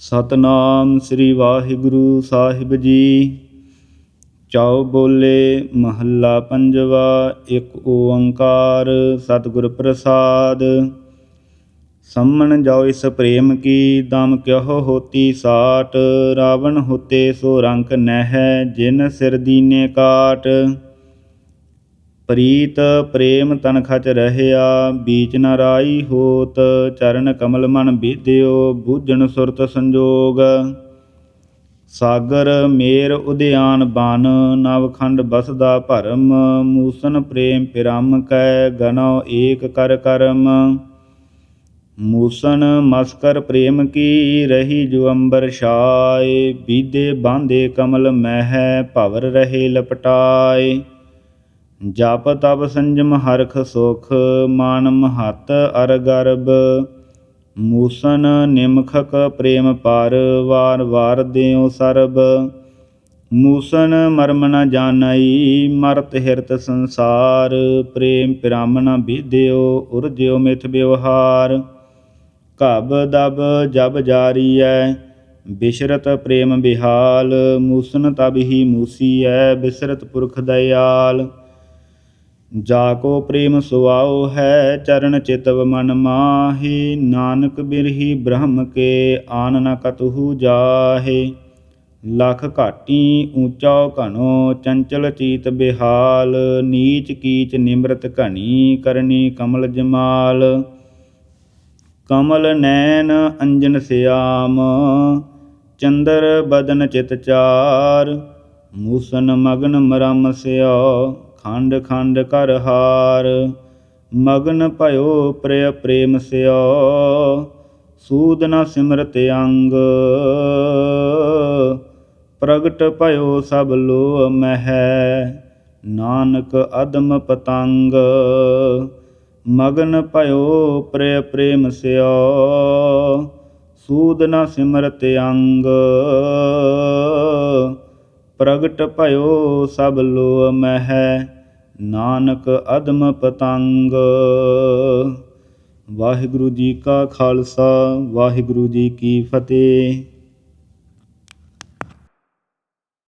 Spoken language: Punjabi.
ਸਤਨਾਮ ਸ੍ਰੀ ਵਾਹਿਗੁਰੂ ਸਾਹਿਬ ਜੀ। ਚਾਉ ਬੋਲੇ ਮਹੱਲਾ ਪੰਜਵਾ, ਇੱਕ ਓੰਕਾਰ ਸਤਿਗੁਰ ਪ੍ਰਸਾਦ। ਸੰਮਣ ਜਾਓ ਇਸ ਪ੍ਰੇਮ ਕੀ, ਦਮ ਕਿਹੋ ਹੋਤੀ ਸਾਟ। ਰਾਵਣ ਹੋਤੇ ਸੋ ਰੰਕ ਨਹਿ, ਜਿਨ ਸਿਰ ਦੀਨੇ ਕਾਟ। ਪ੍ਰੀਤ ਪ੍ਰੇਮ ਤਨ ਖਚ ਰਹਿਆ, ਬੀਚ ਨ ਰਾਈ ਹੋਤ, ਚਰਨ ਕਮਲ ਮਨ ਬੀਧਿਓ ਬੂਝਣ ਸੁਰਤ ਸੰਜੋਗ। ਸਾਗਰ ਮੇਰ ਉਦਿਆਨ ਬਨ ਨਵਖੰਡ ਬਸਦਾ ਭਰਮ, ਮੂਸਨ ਪ੍ਰੇਮ ਪਿਰਮ ਕੈ ਗਨੋ ਏਕ ਕਰ ਕਰਮ। ਮੂਸਨ ਮਸਕਰ ਪ੍ਰੇਮ ਕੀ ਰਹੀ ਜੋ ਅੰਬਰ ਛਾਏ, ਬੀਦੇ ਬਾਂਦੇ ਕਮਲ ਮਹਿ, ਭਵਰ ਰਹੇ ਲਪਟਾਏ। ਜਪ ਤਪ ਸੰਜਮ ਹਰਖ ਸੁਖ ਮਾਨ ਮਹਤ ਅਰ ਗਰਬ ਮੂਸਨ ਨਿਮਖਕ ਪ੍ਰੇਮ ਪਰ, ਵਾਰ ਵਾਰ ਦਿਓ ਸਰਬ। ਮੂਸਨ ਮਰਮ ਨ ਜਾਣਈ, ਮਰਤ ਹਿਰਤ ਸੰਸਾਰ। ਪ੍ਰੇਮ ਪਿਰਾਮ ਨ ਬੀਧਿਓ, ਉਰਜਿਓ ਮਿਥ ਵਿਵਹਾਰ। ਘਬ ਦਬ ਜਬ ਜਾਰੀ ਜਾਰੀਐ, ਬਿਸ਼ਰਤ ਪ੍ਰੇਮ ਬਿਹਾਲ। ਮੂਸਨ ਤਬ ਹੀ ਮੂਸੀ ਮੂਸੀਐ, ਬਿਸਰਤ ਪੁਰਖ ਦਇਆਲ। ਜਾ ਕੋ ਪ੍ਰੇਮ ਸੁਆਓ ਹੈ ਚਰਨ ਚਿਤਵ ਮਨ ਮਾਹੀ, ਨਾਨਕ ਬਿਰਹੀ ਬ੍ਰਹਮ ਕੇ ਆਨ ਨ ਕਤਹੂ ਜਾਹੇ। ਲਖ ਘਾਟੀ ਊਚਾ ਘਨੋ ਚੰਚਲ ਚੀਤ ਬਿਹਾਲ, ਨੀਚ ਕੀਚ ਨਿਮਰਤ ਘਣੀ ਕਰਨੀ ਕਮਲ ਜਮਾਲ। ਕਮਲ ਨੈਣ ਅੰਜਨ ਸਿਆਮ, ਚੰਦਰ ਬਦਨ ਚਿਤ ਚਾਰ, ਮੂਸਨ ਮਗਨ ਮਰਮ ਸਿਓ। ਖੰਡ ਖੰਡ ਕਰ ਹਾਰ, ਮਗਨ ਭਇਓ ਪ੍ਰਿਯ ਪ੍ਰੇਮ ਸਿਓ, ਸੂਦ ਨ ਸਿਮਰਤ ਅੰਗ। ਪ੍ਰਗਟ ਭਇਓ ਸਭ ਲੋ ਮਹਿ, ਨਾਨਕ ਅਦਮ ਪਤੰਗ। ਮਗਨ ਭਇਓ ਪ੍ਰਿਯ ਪ੍ਰੇਮ ਸਿਓ, ਸੂਦ ਨ ਸਿਮਰਤ ਅੰਗ। ਪ੍ਰਗਟ ਭਇਓ ਸਭ ਲੋ ਮਹਿ ਨਾਨਕ ਅਦਮ ਪਤੰਗ। ਵਾਹਿਗੁਰੂ ਜੀ ਕਾ ਖਾਲਸਾ ਵਾਹਿਗੁਰੂ ਜੀ ਕੀ ਫਤਿਹ।